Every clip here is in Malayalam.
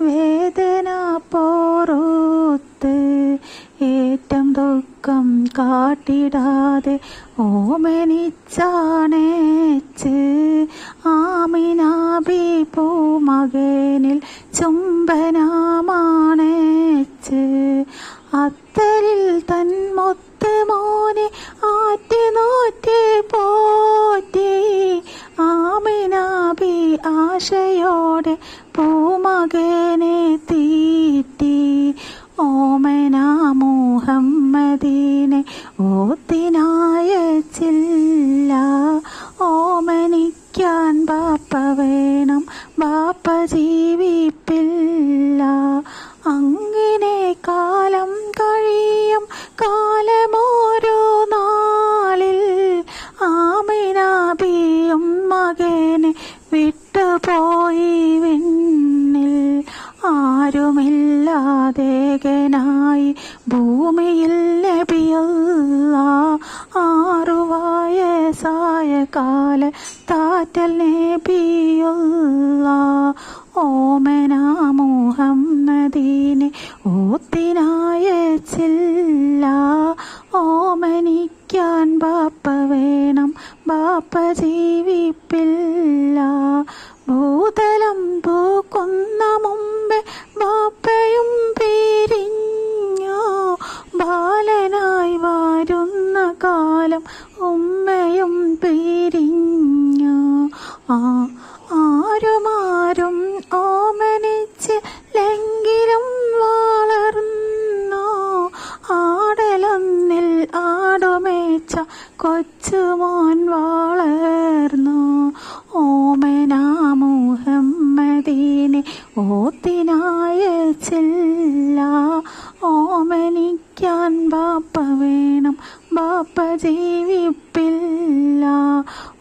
വേദന പോറോത്ത് ഏറ്റം ദുഃഖം കാട്ടിടാതെ ഓമനിച്ചാണേച്ച് ആമിനാബി പൂമകനിൽ ചുംബനാമാണേച്ച് അത്തരിൽ തൻ മൊത്ത മോനെ ആറ്റി നോറ്റ ആശയോടെ പൂമകനെ തീറ്റി ഓമന മുഹമ്മദീനെ ഓത്തിനായച്ചില്ല ഓമനിക്കാൻ ബാപ്പ വേണം ബാപ്പ ജീവിപ്പില്ല. അങ്ങനെ കാലം കഴിയും കാലമോരോ നാളിൽ ആമിനാബിയും മകനെ വിട്ടുപോയി വിണ്ണിൽ ആരുമില്ലാതേകനായി ഭൂമിയിൽ നബിയല്ല. ആറുവായ സായ കാല താറ്റൽ നബിയുള്ള ഓമന മുഹമ്മദീനെ ഓത്തിനായച്ചില്ല ഓമനിക്കാൻ ബാപ്പ വേണം ബാപ്പ ജീവിപ്പില്ല. ഭൂതലം പൂക്കുന്ന മുമ്പേ ബാപ്പയും പിരിഞ്ഞോ. ബാലനായി വരുന്ന കാലം ഉമ്മയും പിരിഞ്ഞോ. ആ ആരുമാരും ഓമനിച്ചില്ലെങ്കിലും വളർന്നു. ആടലൊന്നിൽ ആടുമേച്ച കൊച്ചുമോൻ വളർന്നു. ഓമന മുഹമ്മദീനെ ചെല്ല. ഓമനിക്കാൻ ബാപ്പ വേണം ബാപ്പ ജീവിപ്പില്ല.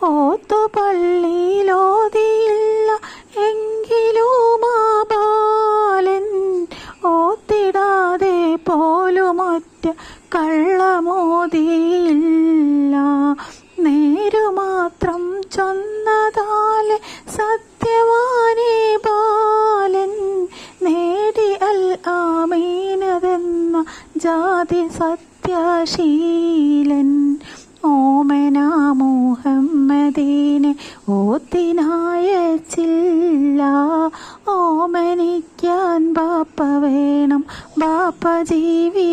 ഓത്തു പള്ളിയിലോതിയില്ല എങ്കിലും ബാലൻ ഓത്തിടാതെ പോലുമൊറ്റ കള്ളമോതിയില്ല. നേരുമാത്രം ചൊന്നതാലെ സത്യവാനേ ആമീനതെന്ന ജാതി സത്യശീലൻ